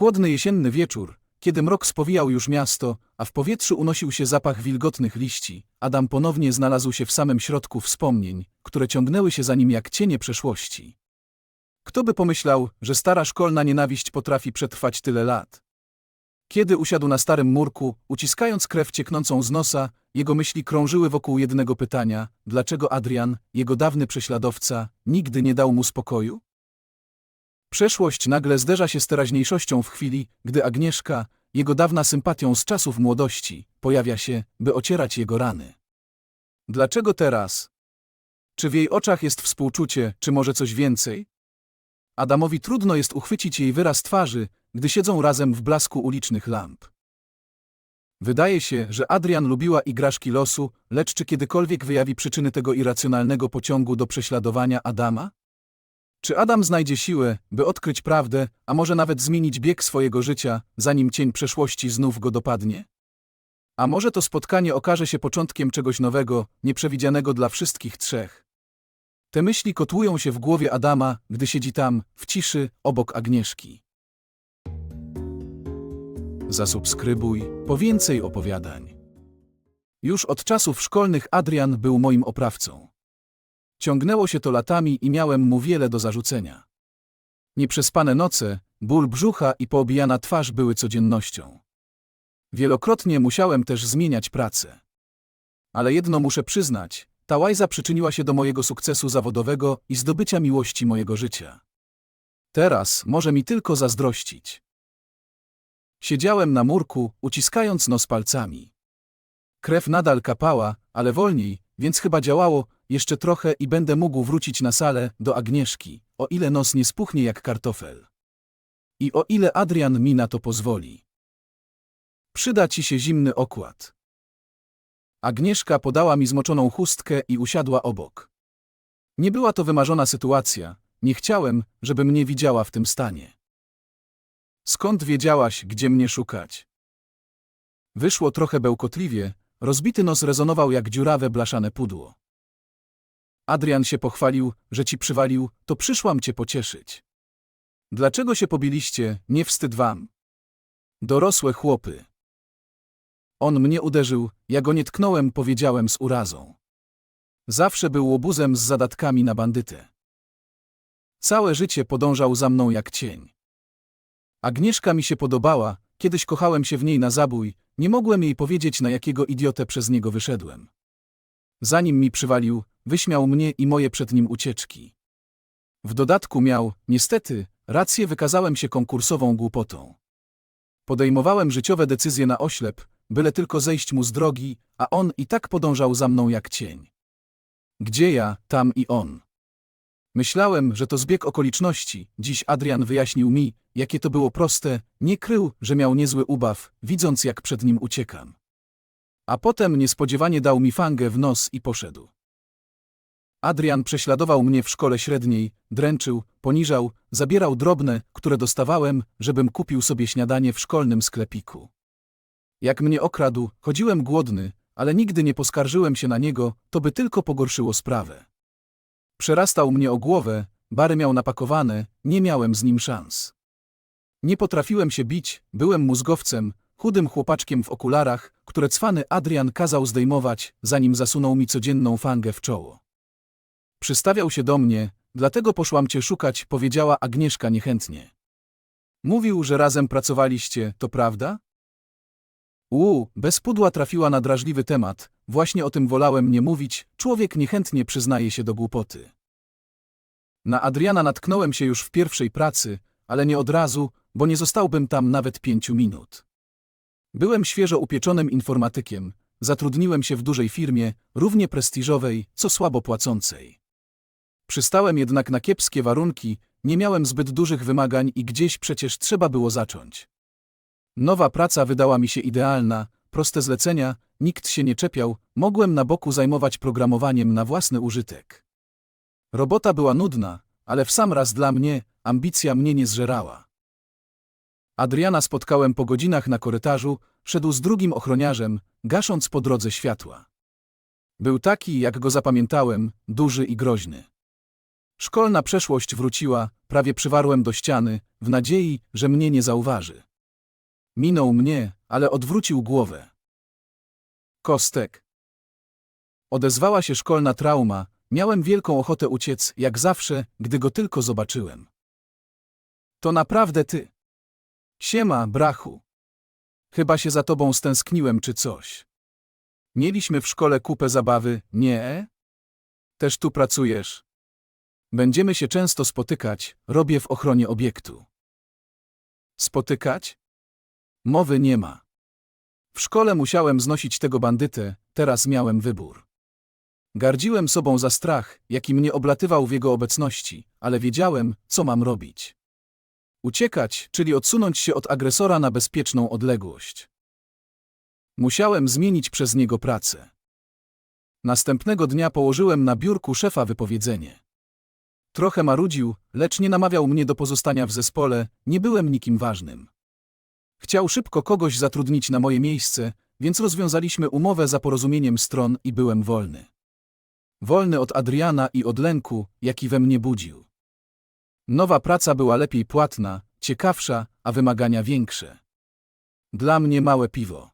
chłodny jesienny wieczór, kiedy mrok spowijał już miasto, a w powietrzu unosił się zapach wilgotnych liści, Adam ponownie znalazł się w samym środku wspomnień, które ciągnęły się za nim jak cienie przeszłości. Kto by pomyślał, że stara szkolna nienawiść potrafi przetrwać tyle lat? Kiedy usiadł na starym murku, uciskając krew cieknącą z nosa, jego myśli krążyły wokół jednego pytania: dlaczego Adrian, jego dawny prześladowca, nigdy nie dał mu spokoju? Przeszłość nagle zderza się z teraźniejszością w chwili, gdy Agnieszka, jego dawna sympatią z czasów młodości, pojawia się, by ocierać jego rany. Dlaczego teraz? Czy w jej oczach jest współczucie, czy może coś więcej? Adamowi trudno jest uchwycić jej wyraz twarzy, gdy siedzą razem w blasku ulicznych lamp. Wydaje się, że Adrian lubiła igraszki losu, lecz czy kiedykolwiek wyjawi przyczyny tego irracjonalnego pociągu do prześladowania Adama? Czy Adam znajdzie siłę, by odkryć prawdę, a może nawet zmienić bieg swojego życia, zanim cień przeszłości znów go dopadnie? A może to spotkanie okaże się początkiem czegoś nowego, nieprzewidzianego dla wszystkich trzech? Te myśli kotłują się w głowie Adama, gdy siedzi tam, w ciszy, obok Agnieszki. Zasubskrybuj po więcej opowiadań. Już od czasów szkolnych Adrian był moim oprawcą. Ciągnęło się to latami i miałem mu wiele do zarzucenia. Nieprzespane noce, ból brzucha i poobijana twarz były codziennością. Wielokrotnie musiałem też zmieniać pracę. Ale jedno muszę przyznać, ta łajza przyczyniła się do mojego sukcesu zawodowego i zdobycia miłości mojego życia. Teraz może mi tylko zazdrościć. Siedziałem na murku, uciskając nos palcami. Krew nadal kapała, ale wolniej, więc chyba działało, jeszcze trochę i będę mógł wrócić na salę, do Agnieszki, o ile nos nie spuchnie jak kartofel. I o ile Adrian mi na to pozwoli. Przyda ci się zimny okład. Agnieszka podała mi zmoczoną chustkę i usiadła obok. Nie była to wymarzona sytuacja, nie chciałem, żeby mnie widziała w tym stanie. Skąd wiedziałaś, gdzie mnie szukać? Wyszło trochę bełkotliwie, rozbity nos rezonował jak dziurawe blaszane pudło. Adrian się pochwalił, że ci przywalił, to przyszłam cię pocieszyć. Dlaczego się pobiliście, nie wstyd wam? Dorosłe chłopy. On mnie uderzył, ja go nie tknąłem, powiedziałem z urazą. Zawsze był łobuzem z zadatkami na bandytę. Całe życie podążał za mną jak cień. Agnieszka mi się podobała, kiedyś kochałem się w niej na zabój, nie mogłem jej powiedzieć, na jakiego idiotę przez niego wyszedłem. Zanim mi przywalił, wyśmiał mnie i moje przed nim ucieczki. W dodatku miał, niestety, rację wykazałem się konkursową głupotą. Podejmowałem życiowe decyzje na oślep, byle tylko zejść mu z drogi, a on i tak podążał za mną jak cień. Gdzie ja, tam i on. Myślałem, że to zbieg okoliczności, dziś Adrian wyjaśnił mi, jakie to było proste, nie krył, że miał niezły ubaw, widząc jak przed nim uciekam. A potem niespodziewanie dał mi fangę w nos i poszedł. Adrian prześladował mnie w szkole średniej, dręczył, poniżał, zabierał drobne, które dostawałem, żebym kupił sobie śniadanie w szkolnym sklepiku. Jak mnie okradł, chodziłem głodny, ale nigdy nie poskarżyłem się na niego, to by tylko pogorszyło sprawę. Przerastał mnie o głowę, bary miał napakowane, nie miałem z nim szans. Nie potrafiłem się bić, byłem mózgowcem, chudym chłopaczkiem w okularach, które cwany Adrian kazał zdejmować, zanim zasunął mi codzienną fangę w czoło. Przystawiał się do mnie, dlatego poszłam cię szukać, powiedziała Agnieszka niechętnie. Mówił, że razem pracowaliście, to prawda? U, bez pudła trafiła na drażliwy temat, właśnie o tym wolałem nie mówić, człowiek niechętnie przyznaje się do głupoty. Na Adriana natknąłem się już w pierwszej pracy, ale nie od razu, bo nie zostałbym tam nawet pięciu minut. Byłem świeżo upieczonym informatykiem, zatrudniłem się w dużej firmie, równie prestiżowej, co słabo płacącej. Przystałem jednak na kiepskie warunki, nie miałem zbyt dużych wymagań i gdzieś przecież trzeba było zacząć. Nowa praca wydała mi się idealna, proste zlecenia, nikt się nie czepiał, mogłem na boku zajmować programowaniem na własny użytek. Robota była nudna, ale w sam raz dla mnie, ambicja mnie nie zżerała. Adriana spotkałem po godzinach na korytarzu, szedł z drugim ochroniarzem, gasząc po drodze światła. Był taki, jak go zapamiętałem, duży i groźny. Szkolna przeszłość wróciła, prawie przywarłem do ściany, w nadziei, że mnie nie zauważy. Minął mnie, ale odwrócił głowę. Kostek. Odezwała się szkolna trauma, miałem wielką ochotę uciec, jak zawsze, gdy go tylko zobaczyłem. To naprawdę ty. Siema, brachu. Chyba się za tobą stęskniłem czy coś. Mieliśmy w szkole kupę zabawy, nie? Też tu pracujesz. Będziemy się często spotykać, robię w ochronie obiektu. Spotykać? Mowy nie ma. W szkole musiałem znosić tego bandytę, teraz miałem wybór. Gardziłem sobą za strach, jaki mnie oblatywał w jego obecności, ale wiedziałem, co mam robić. Uciekać, czyli odsunąć się od agresora na bezpieczną odległość. Musiałem zmienić przez niego pracę. Następnego dnia położyłem na biurku szefa wypowiedzenie. Trochę marudził, lecz nie namawiał mnie do pozostania w zespole, nie byłem nikim ważnym. Chciał szybko kogoś zatrudnić na moje miejsce, więc rozwiązaliśmy umowę za porozumieniem stron i byłem wolny. Wolny od Adriana i od lęku, jaki we mnie budził. Nowa praca była lepiej płatna, ciekawsza, a wymagania większe. Dla mnie małe piwo.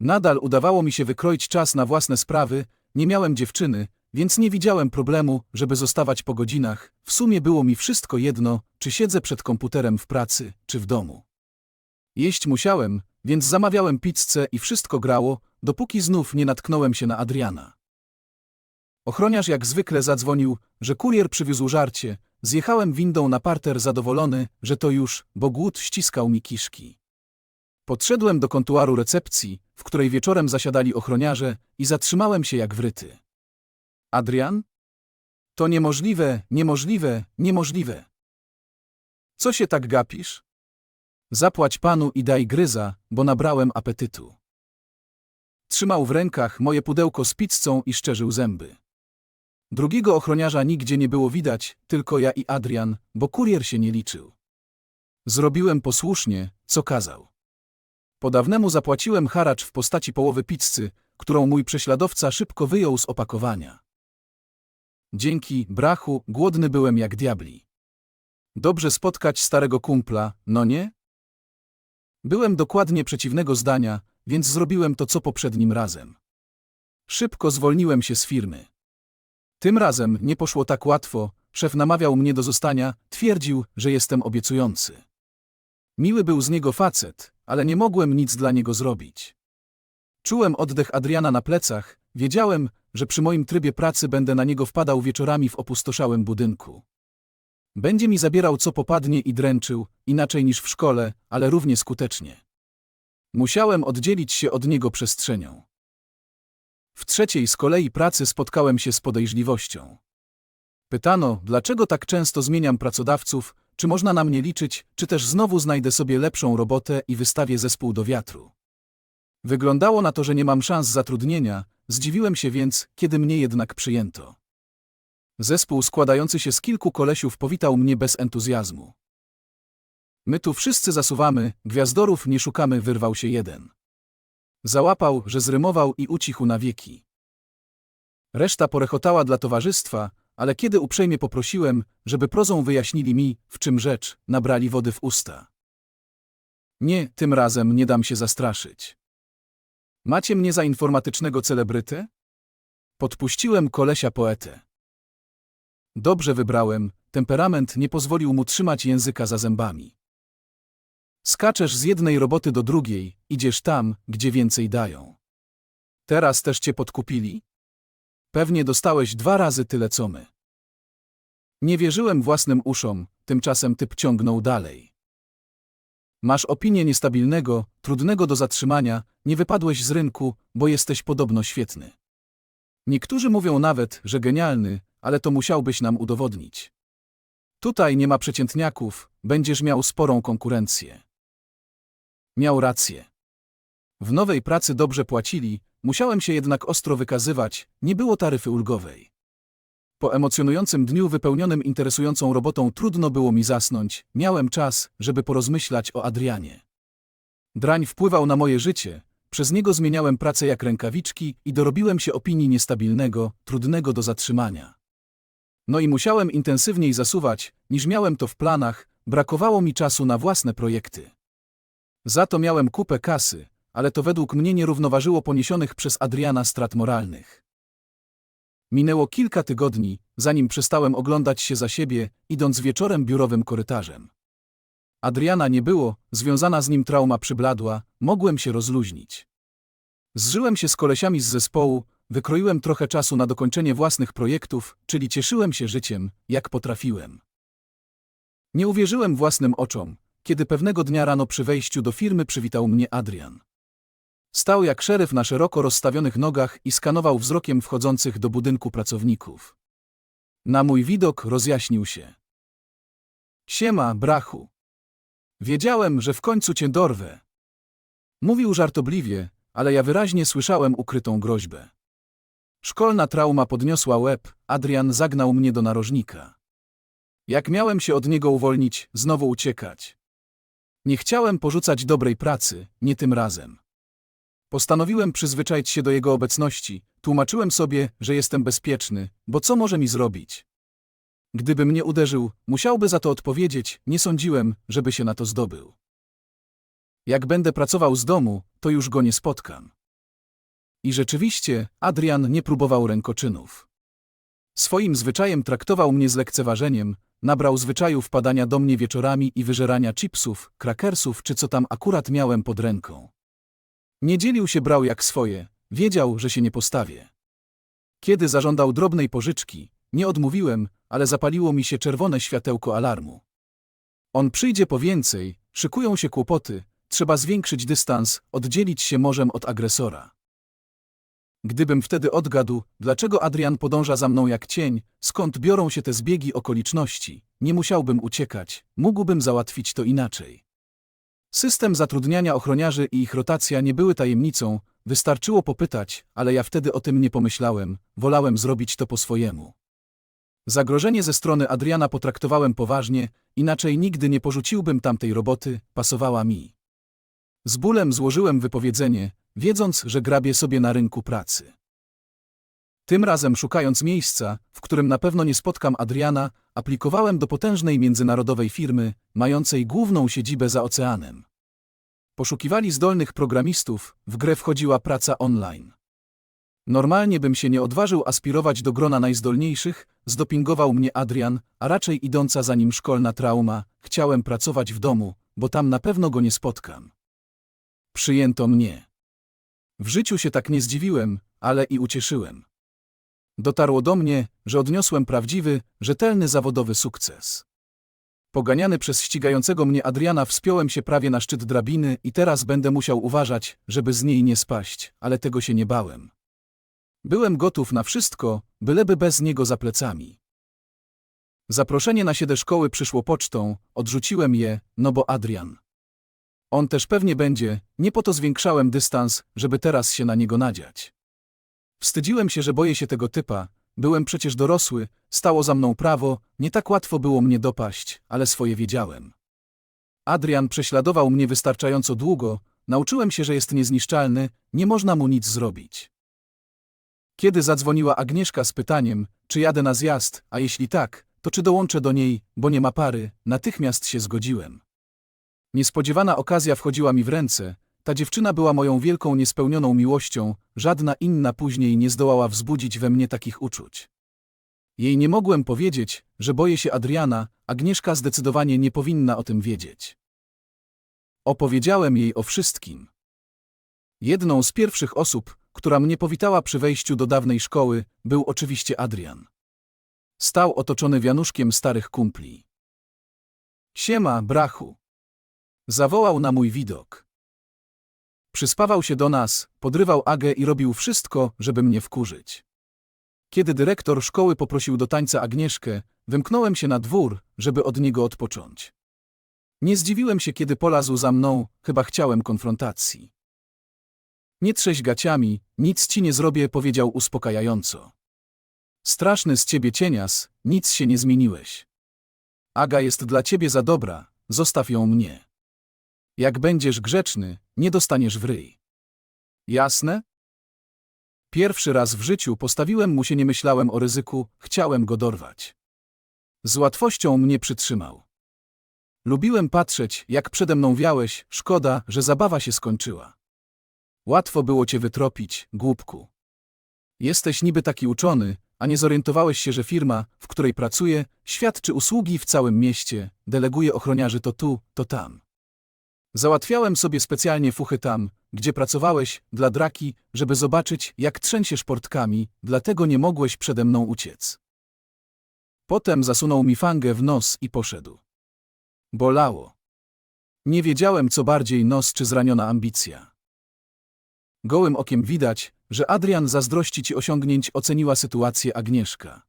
Nadal udawało mi się wykroić czas na własne sprawy, nie miałem dziewczyny, więc nie widziałem problemu, żeby zostawać po godzinach. W sumie było mi wszystko jedno, czy siedzę przed komputerem w pracy, czy w domu. Jeść musiałem, więc zamawiałem pizzę i wszystko grało, dopóki znów nie natknąłem się na Adriana. Ochroniarz jak zwykle zadzwonił, że kurier przywiózł żarcie. Zjechałem windą na parter zadowolony, że to już, bo głód ściskał mi kiszki. Podszedłem do kontuaru recepcji, w której wieczorem zasiadali ochroniarze i zatrzymałem się jak wryty. Adrian? To niemożliwe, niemożliwe, niemożliwe. Co się tak gapisz? Zapłać panu i daj gryza, bo nabrałem apetytu. Trzymał w rękach moje pudełko z pizzą i szczerzył zęby. Drugiego ochroniarza nigdzie nie było widać, tylko ja i Adrian, bo kurier się nie liczył. Zrobiłem posłusznie, co kazał. Po dawnemu zapłaciłem haracz w postaci połowy pizzy, którą mój prześladowca szybko wyjął z opakowania. Dzięki, brachu, głodny byłem jak diabli. Dobrze spotkać starego kumpla, no nie? Byłem dokładnie przeciwnego zdania, więc zrobiłem to co poprzednim razem. Szybko zwolniłem się z firmy. Tym razem nie poszło tak łatwo, szef namawiał mnie do zostania, twierdził, że jestem obiecujący. Miły był z niego facet, ale nie mogłem nic dla niego zrobić. Czułem oddech Adriana na plecach, wiedziałem, że przy moim trybie pracy będę na niego wpadał wieczorami w opustoszałym budynku. Będzie mi zabierał co popadnie i dręczył, inaczej niż w szkole, ale równie skutecznie. Musiałem oddzielić się od niego przestrzenią. W trzeciej z kolei pracy spotkałem się z podejrzliwością. Pytano, dlaczego tak często zmieniam pracodawców, czy można na mnie liczyć, czy też znowu znajdę sobie lepszą robotę i wystawię zespół do wiatru. Wyglądało na to, że nie mam szans zatrudnienia, zdziwiłem się więc, kiedy mnie jednak przyjęto. Zespół składający się z kilku kolesiów powitał mnie bez entuzjazmu. My tu wszyscy zasuwamy, gwiazdorów nie szukamy, wyrwał się jeden. Załapał, że zrymował i ucichł na wieki. Reszta porechotała dla towarzystwa, ale kiedy uprzejmie poprosiłem, żeby prozą wyjaśnili mi, w czym rzecz, nabrali wody w usta. Nie, tym razem nie dam się zastraszyć. Macie mnie za informatycznego celebrytę? Podpuściłem kolesia poetę. Dobrze wybrałem, temperament nie pozwolił mu trzymać języka za zębami. Skaczesz z jednej roboty do drugiej, idziesz tam, gdzie więcej dają. Teraz też cię podkupili? Pewnie dostałeś dwa razy tyle co my. Nie wierzyłem własnym uszom, tymczasem typ ciągnął dalej. Masz opinię niestabilnego, trudnego do zatrzymania, nie wypadłeś z rynku, bo jesteś podobno świetny. Niektórzy mówią nawet, że genialny, ale to musiałbyś nam udowodnić. Tutaj nie ma przeciętniaków, będziesz miał sporą konkurencję. Miał rację. W nowej pracy dobrze płacili, musiałem się jednak ostro wykazywać, nie było taryfy ulgowej. Po emocjonującym dniu wypełnionym interesującą robotą trudno było mi zasnąć, miałem czas, żeby porozmyślać o Adrianie. Drań wpływał na moje życie, przez niego zmieniałem pracę jak rękawiczki i dorobiłem się opinii niestabilnego, trudnego do zatrzymania. No i musiałem intensywniej zasuwać, niż miałem to w planach, brakowało mi czasu na własne projekty. Za to miałem kupę kasy, ale to według mnie nie równoważyło poniesionych przez Adriana strat moralnych. Minęło kilka tygodni, zanim przestałem oglądać się za siebie, idąc wieczorem biurowym korytarzem. Adriana nie było, związana z nim trauma przybladła, mogłem się rozluźnić. Zżyłem się z kolesiami z zespołu, wykroiłem trochę czasu na dokończenie własnych projektów, czyli cieszyłem się życiem, jak potrafiłem. Nie uwierzyłem własnym oczom, kiedy pewnego dnia rano przy wejściu do firmy przywitał mnie Adrian. Stał jak szeryf na szeroko rozstawionych nogach i skanował wzrokiem wchodzących do budynku pracowników. Na mój widok rozjaśnił się. Siema, brachu. Wiedziałem, że w końcu cię dorwę. Mówił żartobliwie, ale ja wyraźnie słyszałem ukrytą groźbę. Szkolna trauma podniosła łeb, Adrian zagnał mnie do narożnika. Jak miałem się od niego uwolnić, znowu uciekać. Nie chciałem porzucać dobrej pracy, nie tym razem. Postanowiłem przyzwyczaić się do jego obecności, tłumaczyłem sobie, że jestem bezpieczny, bo co może mi zrobić? Gdyby mnie uderzył, musiałby za to odpowiedzieć, nie sądziłem, żeby się na to zdobył. Jak będę pracował z domu, to już go nie spotkam. I rzeczywiście, Adrian nie próbował rękoczynów. Swoim zwyczajem traktował mnie z lekceważeniem, nabrał zwyczaju wpadania do mnie wieczorami i wyżerania chipsów, krakersów czy co tam akurat miałem pod ręką. Nie dzielił się brał jak swoje, wiedział, że się nie postawię. Kiedy zażądał drobnej pożyczki, nie odmówiłem, ale zapaliło mi się czerwone światełko alarmu. On przyjdzie po więcej, szykują się kłopoty, trzeba zwiększyć dystans, oddzielić się morzem od agresora. Gdybym wtedy odgadł, dlaczego Adrian podąża za mną jak cień, skąd biorą się te zbiegi okoliczności, nie musiałbym uciekać, mógłbym załatwić to inaczej. System zatrudniania ochroniarzy i ich rotacja nie były tajemnicą, wystarczyło popytać, ale ja wtedy o tym nie pomyślałem, wolałem zrobić to po swojemu. Zagrożenie ze strony Adriana potraktowałem poważnie, inaczej nigdy nie porzuciłbym tamtej roboty, pasowała mi. Z bólem złożyłem wypowiedzenie, wiedząc, że grabię sobie na rynku pracy. Tym razem szukając miejsca, w którym na pewno nie spotkam Adriana, aplikowałem do potężnej międzynarodowej firmy, mającej główną siedzibę za oceanem. Poszukiwali zdolnych programistów, w grę wchodziła praca online. Normalnie bym się nie odważył aspirować do grona najzdolniejszych, zdopingował mnie Adrian, a raczej idąca za nim szkolna trauma, chciałem pracować w domu, bo tam na pewno go nie spotkam. Przyjęto mnie. W życiu się tak nie zdziwiłem, ale i ucieszyłem. Dotarło do mnie, że odniosłem prawdziwy, rzetelny zawodowy sukces. Poganiany przez ścigającego mnie Adriana wspiąłem się prawie na szczyt drabiny i teraz będę musiał uważać, żeby z niej nie spaść, ale tego się nie bałem. Byłem gotów na wszystko, byleby bez niego za plecami. Zaproszenie na siedę szkoły przyszło pocztą, odrzuciłem je, no bo Adrian. On też pewnie będzie, nie po to zwiększałem dystans, żeby teraz się na niego nadziać. Wstydziłem się, że boję się tego typa, byłem przecież dorosły, stało za mną prawo, nie tak łatwo było mnie dopaść, ale swoje wiedziałem. Adrian prześladował mnie wystarczająco długo, nauczyłem się, że jest niezniszczalny, nie można mu nic zrobić. Kiedy zadzwoniła Agnieszka z pytaniem, czy jadę na zjazd, a jeśli tak, to czy dołączę do niej, bo nie ma pary, natychmiast się zgodziłem. Niespodziewana okazja wchodziła mi w ręce, ta dziewczyna była moją wielką niespełnioną miłością, żadna inna później nie zdołała wzbudzić we mnie takich uczuć. Jej nie mogłem powiedzieć, że boję się Adriana, Agnieszka zdecydowanie nie powinna o tym wiedzieć. Opowiedziałem jej o wszystkim. Jedną z pierwszych osób, która mnie powitała przy wejściu do dawnej szkoły, był oczywiście Adrian. Stał otoczony wianuszkiem starych kumpli. Siema, brachu. Zawołał na mój widok. Przyspawał się do nas, podrywał Agę i robił wszystko, żeby mnie wkurzyć. Kiedy dyrektor szkoły poprosił do tańca Agnieszkę, wymknąłem się na dwór, żeby od niego odpocząć. Nie zdziwiłem się, kiedy polazł za mną, chyba chciałem konfrontacji. Nie trzeź gaciami, nic ci nie zrobię, powiedział uspokajająco. Straszny z ciebie cienias, nic się nie zmieniłeś. Aga jest dla ciebie za dobra, zostaw ją mnie. Jak będziesz grzeczny, nie dostaniesz w ryj. Jasne? Pierwszy raz w życiu postawiłem mu się, nie myślałem o ryzyku, chciałem go dorwać. Z łatwością mnie przytrzymał. Lubiłem patrzeć, jak przede mną wiałeś, szkoda, że zabawa się skończyła. Łatwo było cię wytropić, głupku. Jesteś niby taki uczony, a nie zorientowałeś się, że firma, w której pracuję, świadczy usługi w całym mieście, deleguje ochroniarzy to tu, to tam. Załatwiałem sobie specjalnie fuchy tam, gdzie pracowałeś, dla draki, żeby zobaczyć, jak trzęsiesz portkami, dlatego nie mogłeś przede mną uciec. Potem zasunął mi fangę w nos i poszedł. Bolało. Nie wiedziałem, co bardziej nos czy zraniona ambicja. Gołym okiem widać, że Adrian zazdrości ci osiągnięć oceniła sytuację Agnieszka.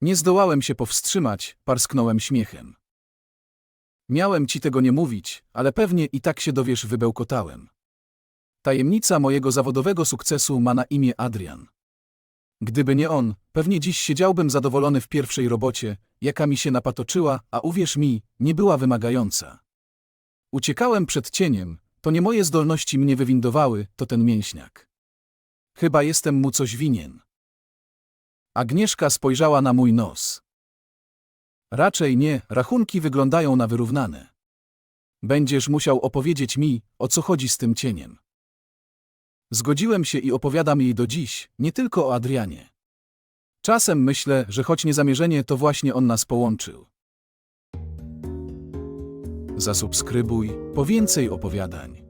Nie zdołałem się powstrzymać, parsknąłem śmiechem. Miałem ci tego nie mówić, ale pewnie i tak się dowiesz, wybełkotałem. Tajemnica mojego zawodowego sukcesu ma na imię Adrian. Gdyby nie on, pewnie dziś siedziałbym zadowolony w pierwszej robocie, jaka mi się napatoczyła, a uwierz mi, nie była wymagająca. Uciekałem przed cieniem, to nie moje zdolności mnie wywindowały, to ten mięśniak. Chyba jestem mu coś winien. Agnieszka spojrzała na mój nos. Raczej nie, rachunki wyglądają na wyrównane. Będziesz musiał opowiedzieć mi, o co chodzi z tym cieniem. Zgodziłem się i opowiadam jej do dziś, nie tylko o Adrianie. Czasem myślę, że choć niezamierzenie, to właśnie on nas połączył. Zasubskrybuj po więcej opowiadań.